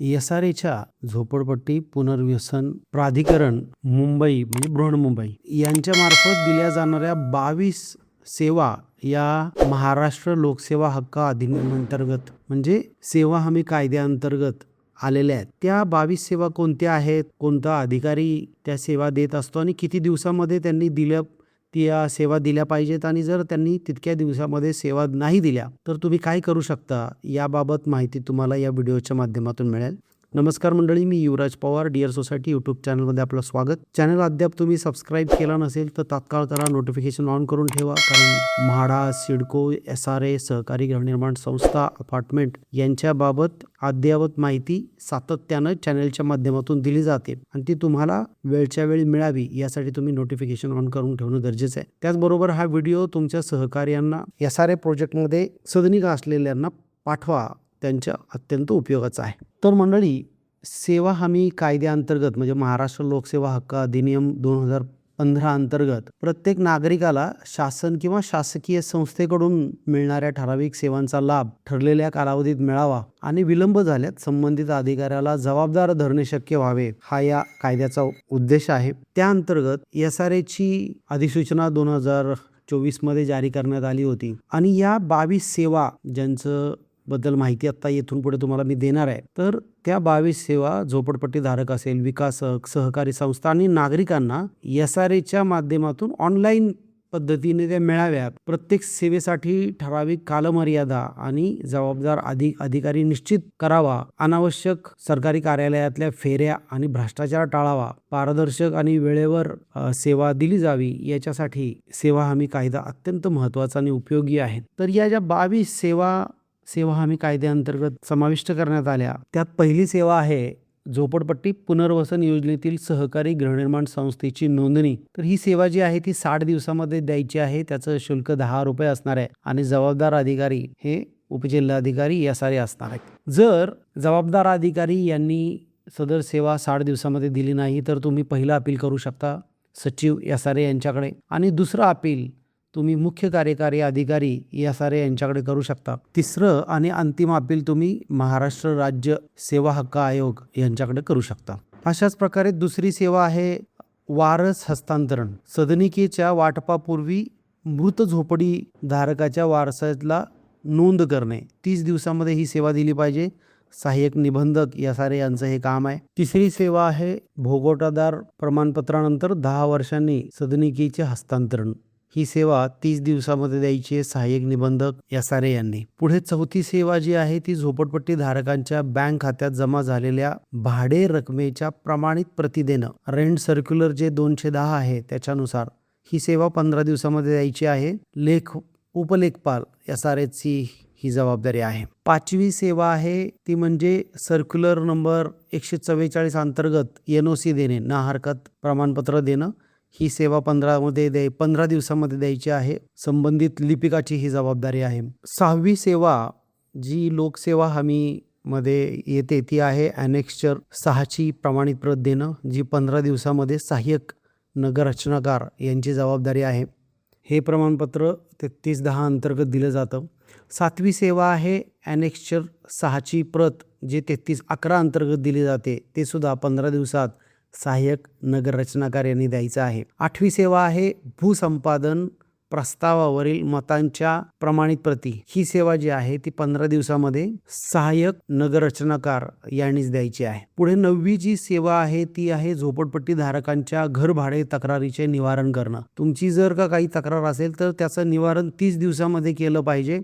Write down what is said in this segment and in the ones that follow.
S R एच्या झोपडपट्टी पुनर्वसन प्राधिकरण मुंबई म्हणजे बृहन्मुंबई यांच्या मार्फत दिल्या जाणाऱ्या बावीस सेवा या महाराष्ट्र लोकसेवा हक्क अधिनियम अंतर्गत म्हणजे सेवा हमी कायद्याअंतर्गत आलेल्या आहेत. त्या बावीस सेवा कोणत्या आहेत? कोणता अधिकारी त्या सेवा देत असतो? आणि किती दिवसामध्ये त्यांनी दिल्या त्या सेवा दिल्या पाहिजेत आणि जर त्यांनी तितक्या दिवसामध्ये सेवा नाही दिल्या तर तुम्ही काय करू शकता? याबाबत माहिती तुम्हाला या व्हिडिओच्या माध्यमातून मिळेल. नमस्कार मंडळी मी Yuvraj Pawar dear society YouTube चॅनलमध्ये आपलं स्वागत. चॅनल अद्याप तुम्ही सबस्क्राईब केला नसेल तर तात्काळ करा नोटिफिकेशन ऑन करून ठेवा. कारण MHADA CIDCO S R A सहकारी गृहनिर्माण संस्था अपार्टमेंट यांच्याबाबत अद्ययावत माहिती सातत्यानं चॅनलच्या माध्यमातून दिली जाते आणि ती तुम्हाला वेळच्या वेळी मिळावी यासाठी तुम्ही नोटिफिकेशन ऑन करून ठेवणं गरजेचं आहे. त्याचबरोबर हा व्हिडिओ तुमच्या सहकार्यांना एस आर ए प्रोजेक्टमध्ये सदनिका असलेल्यांना पाठवा. त्यांच्या अत्यंत उपयोगाचा आहे. तर मंडळी सेवा हमी कायद्याअंतर्गत म्हणजे महाराष्ट्र लोकसेवा हक्क अधिनियम दोन हजार पंधरा अंतर्गत प्रत्येक नागरिकाला शासन किंवा शासकीय संस्थेकडून मिळणाऱ्या ठराविक सेवांचा लाभ ठरलेल्या कालावधीत मिळावा आणि विलंब झाल्यात संबंधित अधिकाऱ्याला जबाबदार धरणे शक्य व्हावे हा या कायद्याचा उद्देश आहे. त्या अंतर्गत एस आर एची अधिसूचना दोन हजार चोवीसमध्ये जारी करण्यात आली होती आणि या बावीस सेवा ज्यांचं बद्दल माहिती आत्ता येथून पुढे तुम्हाला मी देणार आहे. तर त्या बावीस सेवा झोपडपट्टी धारक असेल विकासक सहकारी संस्था आणि नागरिकांना एस आर एच्या माध्यमातून ऑनलाईन पद्धतीने त्या मिळाव्यात. प्रत्येक सेवेसाठी ठराविक कालमर्यादा आणि जबाबदार अधिक अधिकारी निश्चित करावा. अनावश्यक सरकारी कार्यालयातल्या फेऱ्या आणि भ्रष्टाचार टाळावा. पारदर्शक आणि वेळेवर सेवा दिली जावी. याच्यासाठी सेवा हमी कायदा अत्यंत महत्त्वाचा आणि उपयोगी आहे. तर या ज्या बावीस सेवा सेवा हमी कायद्याअंतर्गत समाविष्ट करण्यात आल्या. त्यात पहिली सेवा आहे झोपडपट्टी पुनर्वसन योजनेतील सहकारी गृहनिर्माण संस्थेची नोंदणी. तर ही सेवा जी आहे ती साठ दिवसामध्ये द्यायची आहे त्याचं शुल्क दहा रुपये असणार आहे आणि जबाबदार अधिकारी हे उपजिल्हाधिकारी या सारे असणार आहेत. जर जबाबदार अधिकारी यांनी सदर सेवा साठ दिवसामध्ये दिली नाही तर तुम्ही पहिलं अपील करू शकता सचिव या सारे यांच्याकडे. आणि दुसरं अपील तुम्ही मुख्य कार्यकारी अधिकारी या सारे यांच्याकडे करू शकता. तिसरं आणि अंतिम अपील तुम्ही महाराष्ट्र राज्य सेवा हक्क आयोग यांच्याकडे करू शकता. अशाच प्रकारे दुसरी सेवा आहे वारस हस्तांतरण. सदनिकेच्या वाटपापूर्वी मृत झोपडी धारकाच्या वारसाला नोंद करणे. तीस दिवसामध्ये ही सेवा दिली पाहिजे. सहाय्यक निबंधक या सारे यांचं हे काम आहे. तिसरी सेवा आहे भोगोटादार प्रमाणपत्रानंतर दहा वर्षांनी सदनिकेचे हस्तांतरण. ही सेवा तीस दिवसामध्ये द्यायची आहे सहाय्यक निबंधक या यांनी. पुढे चौथी सेवा जी आहे ती झोपडपट्टी धारकांच्या बँक खात्यात जमा झालेल्या भाडे रकमेच्या प्रमाणित प्रती देणं रेंट सर्क्युलर जे दोनशे दहा आहे त्याच्यानुसार ही सेवा पंधरा दिवसामध्ये द्यायची आहे. लेख उपलेखपाल या सारेची ही जबाबदारी आहे. पाचवी सेवा आहे ती म्हणजे सर्क्युलर नंबर एकशे चव्वेचाळीस अंतर्गत एन ओ सी देणे ना हरकत प्रमाणपत्र देणं. ही सेवा पंधरामध्ये द्याय पंधरा दिवसामध्ये द्यायची आहे. संबंधित लिपिकाची ही जबाबदारी आहे. सहावी सेवा जी लोकसेवा हमी मध्ये येते ती आहे ॲनेक्स्चर सहाची प्रमाणित प्रत देणं जी पंधरा दिवसामध्ये सहाय्यक नगररचनाकार यांची जबाबदारी आहे. हे प्रमाणपत्र तेहतीस दहा अंतर्गत दिलं जातं. सातवी सेवा आहे ॲनेक्स्चर सहाची प्रत जे तेहतीस अकरा अंतर्गत दिली जाते ते सुद्धा पंधरा दिवसात सहाय्यक नगररचनाकार यांनी द्यायचं आहे. आठवी सेवा आहे भूसंपादन प्रस्तावावरील मतांच्या प्रमाणित प्रती. ही सेवा जी आहे ती पंधरा दिवसामध्ये सहाय्यक नगररचनाकार यांनीच द्यायची आहे. पुढे नववी जी सेवा आहे ती आहे झोपडपट्टी धारकांच्या घर भाडे तक्रारीचे निवारण करणं. तुमची जर का काही तक्रार असेल तर त्याचं निवारण तीस दिवसामध्ये केलं पाहिजे.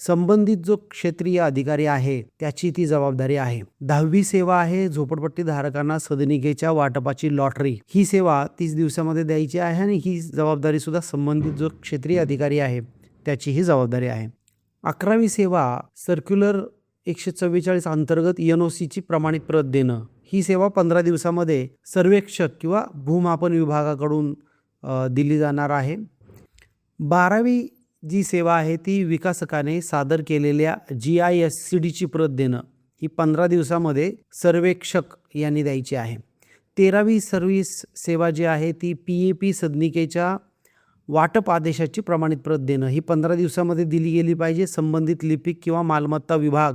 संबंधित जो क्षेत्रीय अधिकारी आहे त्याची ती जबाबदारी आहे. दहावी सेवा आहे झोपडपट्टी धारकांना सदनिकेच्या वाटपाची लॉटरी. ही सेवा तीस दिवसामध्ये द्यायची आहे आणि ही जबाबदारी सुद्धा संबंधित जो क्षेत्रीय अधिकारी आहे त्याची ही जबाबदारी आहे. अकरावी सेवा सर्क्युलर एकशे चव्वेचाळीस अंतर्गत एन ओ सीची प्रमाणित प्रत देणं. ही सेवा पंधरा दिवसामध्ये सर्वेक्षक किंवा भूमापन विभागाकडून दिली जाणार आहे. बारावी जी सेवा आहे ती विकासकाने सादर केलेल्या जी आय एस सी डीची प्रत देणं ही पंधरा दिवसामध्ये सर्वेक्षक यांनी द्यायची आहे. तेरावी सर्व्हिस सेवा जी आहे ती पी ए पी सदनिकेच्या वाटप आदेशाची प्रमाणित प्रत देणं ही पंधरा दिवसामध्ये दिली गेली पाहिजे. संबंधित लिपिक किंवा मालमत्ता विभाग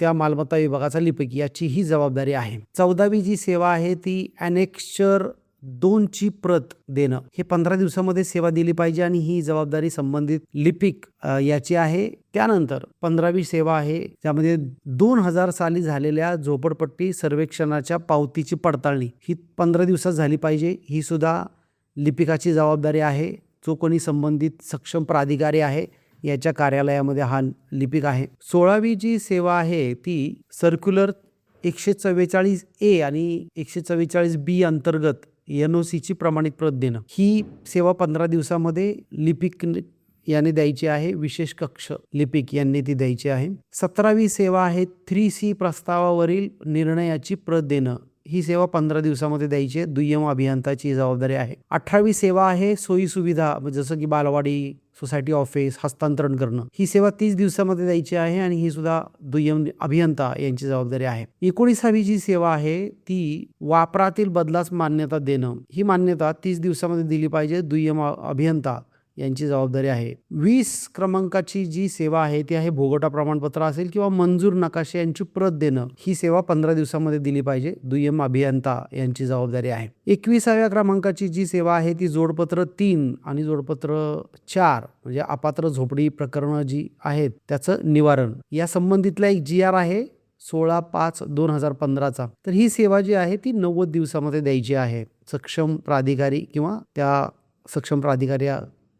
त्या मालमत्ता विभागाचा लिपिक याची ही जबाबदारी आहे. चौदावी जी सेवा आहे ती अनेक्चर दोनची प्रत देणं. हे पंधरा दिवसामध्ये सेवा दिली पाहिजे आणि ही जबाबदारी संबंधित लिपिक याची आहे. त्यानंतर पंधरावी सेवा आहे त्यामध्ये दोन हजार साली झालेल्या झोपडपट्टी सर्वेक्षणाच्या पावतीची पडताळणी. ही पंधरा दिवसात झाली पाहिजे. ही सुद्धा लिपिकाची जबाबदारी आहे. जो कोणी संबंधित सक्षम प्राधिकारी आहे याच्या कार्यालयामध्ये हा लिपिक आहे. सोळावी जी सेवा आहे ती सर्क्युलर एकशे चव्वेचाळीस ए आणि एकशे चव्वेचाळीस बी अंतर्गत एन ओ सीची प्रमाणित प्रत देणं. ही सेवा पंधरा दिवसामध्ये लिपिक याने द्यायची आहे विशेष कक्ष लिपिक यांनी ती द्यायची आहे. सतरावी सेवा आहे थ्री सी प्रस्तावावरील निर्णयाची प्रत देणं. ही सेवा पंधरा दिवसामध्ये द्यायची आहे दुय्यम अभियंताची जबाबदारी आहे. अठरावी सेवा आहे सोयी सुविधा जसं की बालवाडी सोसायटी ऑफिस हस्तांतरण करणं ही सेवा तीस दिवसामध्ये द्यायची आहे आणि ही सुद्धा दुय्यम अभियंता यांची जबाबदारी आहे. एकोणीसावी जी सेवा आहे ती वापरातील बदलास मान्यता देणं. ही मान्यता तीस दिवसामध्ये दिली पाहिजे दुय्यम अभियंता. यांची जबाबदारी आहे. वीस क्रमांकाची जी सेवा आहे ती आहे भोगटा प्रमाणपत्र असेल किंवा मंजूर नकाशे यांची प्रत देणं ही सेवा पंधरा दिवसामध्ये दिली पाहिजे. दुय्यम अभियंता यांची जबाबदारी आहे. एकविसाव्या क्रमांकाची जी सेवा आहे ती जोडपत्र तीन आणि जोडपत्र चार म्हणजे अपात्र झोपडी प्रकरणं जी आहेत त्याचं निवारण. या संबंधितला एक जी आर आहे सोळा पाच दोन हजार पंधराचा. तर ही सेवा जी आहे ती नव्वद दिवसामध्ये द्यायची आहे. सक्षम प्राधिकारी किंवा त्या सक्षम प्राधिकारी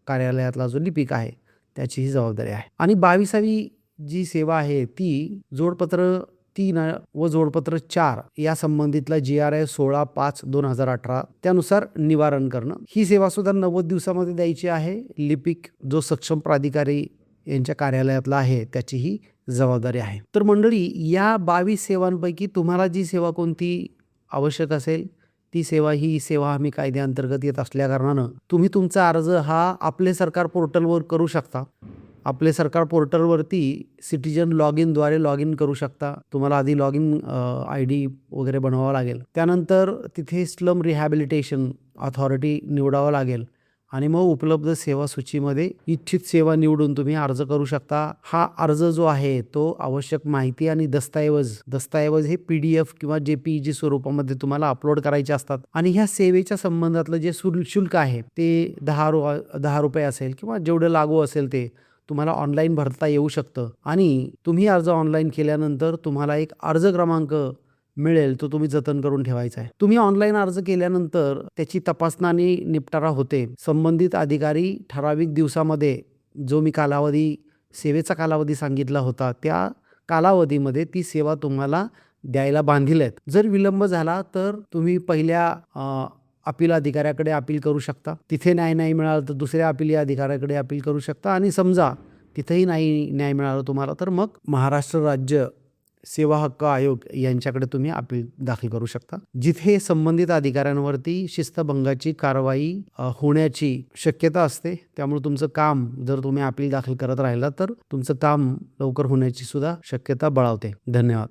कार्यालयातला जो लिपिक आहे त्याची ही जबाबदारी आहे. आणि बावीसावी जी सेवा आहे ती जोडपत्र तीन व जोडपत्र चार या संबंधितला जी आर आय सोळा पाच दोन हजार अठरा त्यानुसार निवारण करणं. ही सेवा सुद्धा नव्वद दिवसामध्ये द्यायची आहे. लिपिक जो सक्षम प्राधिकारी यांच्या कार्यालयातला आहे त्याची ही जबाबदारी आहे. तर मंडळी या बावीस सेवांपैकी तुम्हाला जी सेवा कोणती आवश्यक असेल ती सेवा ही सेवा हमी कायद्याअंतर्गत येत असल्या कारणानं तुम्ही तुमचा अर्ज हा आपले सरकार पोर्टलवर करू शकता. आपले सरकार पोर्टलवरती सिटीजन लॉग इनद्वारे लॉग इन करू शकता. तुम्हाला आधी लॉग इन आय डी वगैरे बनवावा लागेल. त्यानंतर तिथे स्लम रिहॅबिलिटेशन अथॉरिटी निवडावं लागेल. आणि मग उपलब्ध सेवा सूचीमध्ये इच्छित सेवा निवडून तुम्ही अर्ज करू शकता. हा अर्ज जो आहे तो आवश्यक माहिती आणि दस्तऐवज दस्तऐवज हे पी डी एफ किंवा जे पी जी स्वरूपामध्ये तुम्हाला अपलोड करायचे असतात. आणि ह्या सेवेच्या संबंधातलं जे शुल्क आहे ते दहा रु दहा रुपये असेल किंवा जेवढं लागू असेल ते तुम्हाला ऑनलाईन भरता येऊ शकतं. आणि तुम्ही अर्ज ऑनलाईन केल्यानंतर तुम्हाला एक अर्ज क्रमांक मिळेल तो तुम्ही जतन करून ठेवायचा आहे. तुम्ही ऑनलाईन अर्ज केल्यानंतर त्याची तपासणी आणि निपटारा होते. संबंधित अधिकारी ठराविक दिवसामध्ये जो मी कालावधी सेवेचा कालावधी सांगितला होता त्या कालावधीमध्ये ती सेवा तुम्हाला द्यायला बांधील आहेत. जर विलंब झाला तर तुम्ही पहिल्या अपील अधिकाऱ्याकडे अपील करू शकता. तिथे न्याय नाही मिळालं तर दुसऱ्या अपील अधिकाऱ्याकडे अपील करू शकता. आणि समजा तिथेही नाही न्याय मिळाला तुम्हाला तर मग महाराष्ट्र राज्य सेवा हक्क आयोग यांच्याकडे तुम्ही अपील दाखल करू शकता. जिथे संबंधित अधिकाऱ्यांवरती शिस्तभंगाची कारवाई होण्याची शक्यता असते त्यामुळे तुमचं काम जर तुम्ही अपील दाखल करत राहिला तर तुमचं काम लवकर होण्याची सुद्धा शक्यता बळावते. धन्यवाद.